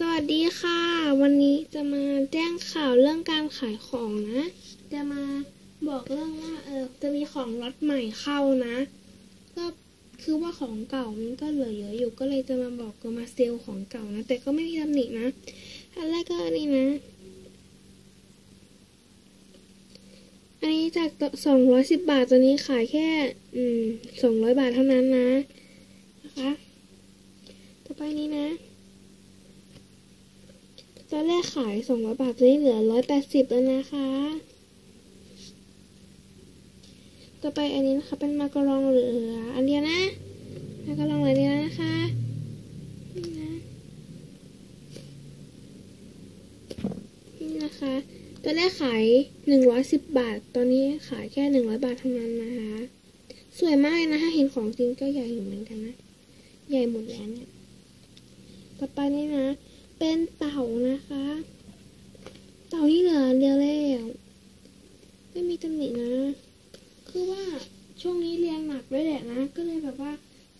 สวัสดีค่ะ วันนี้จะมาแจ้งข่าวเรื่องการขายของนะ จะมาบอกเรื่องว่าเออจะมีของล็อตใหม่เข้านะ ก็คือว่าของเก่ามันก็เหลือเยอะอยู่ก็เลยจะมาบอกก็มาเซลของเก่านะ แต่ก็ไม่มีตำหนินะอันแรกก็อันนี้นะ อันนี้จากสองร้อยสิบบาทตัวนี้ขายแค่ อืมสองร้อยบาทเท่านั้นนะ นะคะ ต่อไปนี้นะ ตอนแรกขายสองร้อยบาทตอนนี้เหลือร้อยแปดสิบแล้วนะคะ ต่อไปอันนี้นะคะเป็นมาการองเหลืออันเดียวนะ มาการองเหลือเดียวนะคะนี่นะนี่นะคะตอนแรกขายหนึ่งร้อยสิบบาท ตอนนี้ขายแค่หนึ่งร้อยบาทเท่านั้นนะคะ สวยมากนะถ้าเห็นของจริงก็ใหญ่เหมือนกันนะ ใหญ่หมดแล้วเนี่ย ต่อไปนี่นะ เป็นเต่านะคะ เต่านี่เหลือเดียวแล้วไม่มีตำหนินะ คือว่าช่วงนี้เรียนหนักด้วยแหละนะ ก็เลยแบบว่า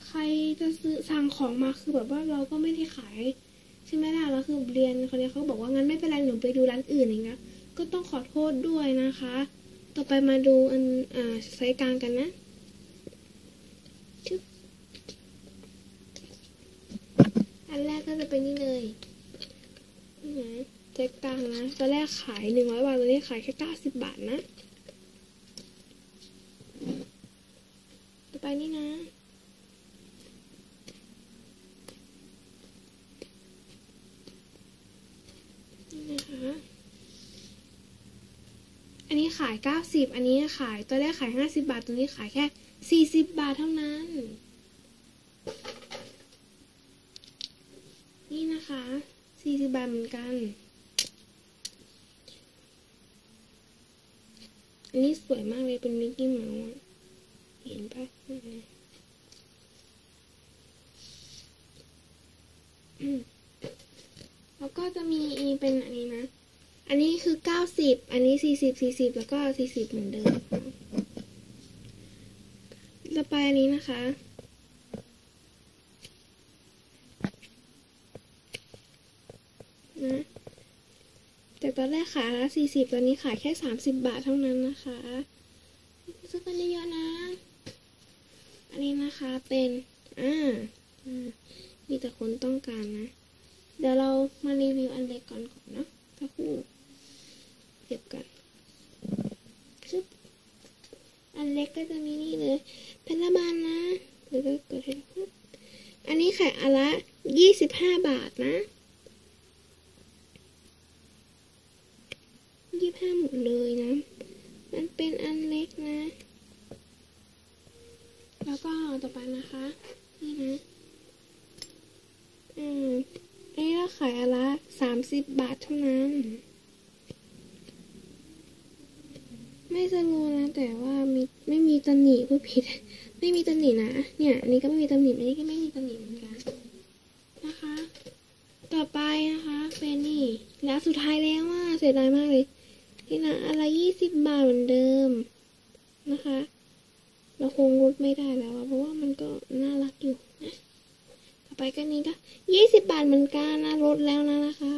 ใครจะซื้อสั่งของมาคือแบบว่าเราก็ไม่ได้ขายใช่ไหมล่ะแล้วคือเรียนคนนี้เขาบอกว่างั้นไม่เป็นไรหนูไปดูร้านอื่นอย่างเงี้ยก็ต้องขอโทษด้วยนะคะ ต่อไปมาดูอันอ่าไซส์กลางกันนะอันแรกก็จะเป็นนี่เลย นะไซส์กลางนะตอนแรกขายหนึ่งร้อยบาทตอนนี้ขายแค่เก้าสิบบาทนะ ต่อไปนี่นะนะคะอันนี้ขายเก้าสิบอันนี้ขายตอนแรกขายห้าสิบาท ตัวนี้ขายแค่สี่สิบบาทเท่านั้น นี่นะคะสี่สิบบาทเหมือนกัน อันนี้สวยมากเลยเป็นมิกกี้เมาส์เห็นปะนั่นไงอืมแล้วก็จะมีเป็นอันนี้นะ อันนี้คือเก้าสิบ อันนี้สี่สิบสี่สิบแล้วก็สี่สิบเหมือนเดิมค่ะต่อไปอันนี้นะคะ นะ จากตอนแรกขายละสี่สิบตอนนี้ขายแค่สามสิบบาทเท่านั้นนะคะซื้อกันเยอะๆนะ อันนี้นะคะเป็นอ่ามีแต่คนต้องการนะ เดี๋ยวเรามารีวิวอันเล็กก่อนก่อนเนาะสักครู่เก็บกันชึบอันเล็กก็จะมีนี่เลยเป็นละบานนะเดี๋ยวก็เกิดให้อันนี้ขายอันละยี่สิบห้าบาทนะ ยี่ห้าหมดเลยนะ มันเป็นอันเล็กนะ แล้วก็ต่อไปนะคะ นี่นะ อืมนนี้เราขายอนละสามสิบบาทเท่านั้น ไม่สโลว์นะ แต่ว่ามีไม่มีตำหนิผู้ผิด ไม่มีตำหนินะ เนี่ยอันนี้ก็ไม่มีตำหนิอันนี้ก็ไม่มีตำหนิเหมือนกันนะคะ ต่อไปนะคะเป็นนี่แล้วสุดท้ายแล้วว่าเสียดายมากเลย นี่นะอะไรยี่สิบบาทเหมือนเดิมนะคะ เราคงลดไม่ได้แล้วเพราะว่ามันก็น่ารักอยู่นะต่อไปก็นี้ก็ยี่สิบบาทเหมือนกันนะลดแล้วนะนะคะ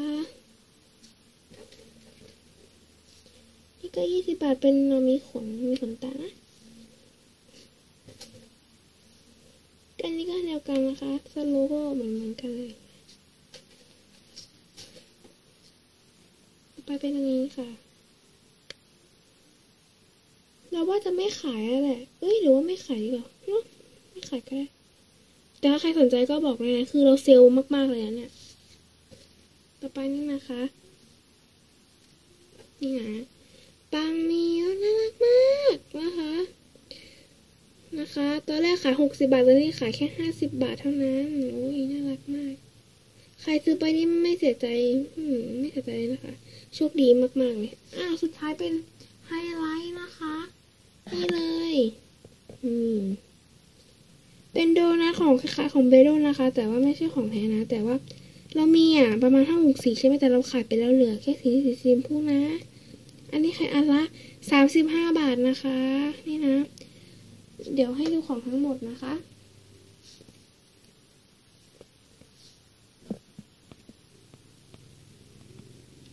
นี่ก็ยี่สิบบาทเป็นเรามีขนมีขนตานะกันนี้ก็เดียวกันนะคะสโลก็เหมือนเหมือนกันเลยต่อไปเป็นอันนี้ค่ะ เราว่าจะไม่ขายแล้วแหละเอ้ยหรือว่าไม่ขายดีกว่าเนาะไม่ขายก็ได้ แต่ถ้าใครสนใจก็บอกเลยนะ คือเราเซลล์มากๆเลยนะเนี่ย ต่อไปนี่นะคะ นี่นะปังเมียน่ารักมากนะคะ นะคะ ตอนแรกขายหกสิบาทตอนนี้ขายแค่ห้าสิบบาทเท่านั้น โอ้ยน่ารักมาก ใครซื้อไปนี่ไม่เสียใจ ไม่เสียใจนะคะ โชคดีมากๆเลย อ้าว สุดท้ายเป็นไฮไลท์นะคะ นี่เลย อืม เป็นโดนัทของคล้ายๆของเบโดนะคะ แต่ว่าไม่ใช่ของแท้นะ แต่ว่าเรามีอะ ประมาณห้าหกสีใช่ไหมแต่เราขายไปแล้วเหลือแค่สีสีสีพูนะ อันนี้ขายอันละสามสิบห้าบาทนะคะ นี่นะ เดี๋ยวให้ดูของทั้งหมดนะคะ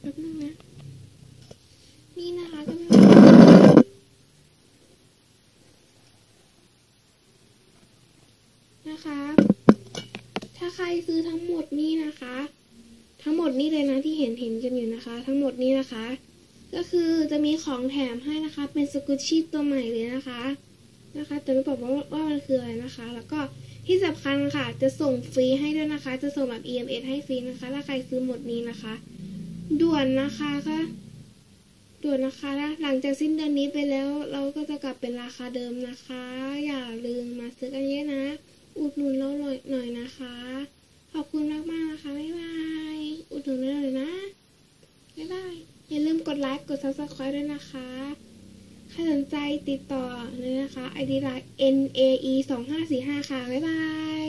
ป๊บนึงนะ นี่นะคะก็เป็นนะคะ ถ้าใครซื้อทั้งหมดนี่นะคะ ทั้งหมดนี่เลยนะที่เห็นเห็นกันอยู่นะคะ ทั้งหมดนี้นะคะ ก็คือจะมีของแถมให้นะคะ เป็นสกุชชี่ตัวใหม่เลยนะคะนะคะ แต่ไม่บอกว่าว่ามันคืออะไรนะคะ แล้วก็ที่สำคัญค่ะ จะส่งฟรีให้ด้วยนะคะ จะส่งแบบ EMS ให้ฟรีนะคะ ถ้าใครซื้อหมดนี้นะคะ ด่วนนะคะค่ะด่วนนะคะแล้วหลังจากสิ้นเดือนนี้ไปแล้ว เราก็จะกลับเป็นราคาเดิมนะคะ อย่าลืมมาซื้อกันเยอะนะ อุดหนุนเราหน่อยหน่อยนะคะ ขอบคุณมากมากนะคะ บ๊ายบาย อุดหนุนเราหน่อยนะบ๊ายบาย อย่าลืมกดไลค์ กด subscribe ด้วยนะคะ ใครสนใจติดต่อเลยนะคะ ID ไลน์ N A E 2 5 4 5ค่ะ บ๊ายบาย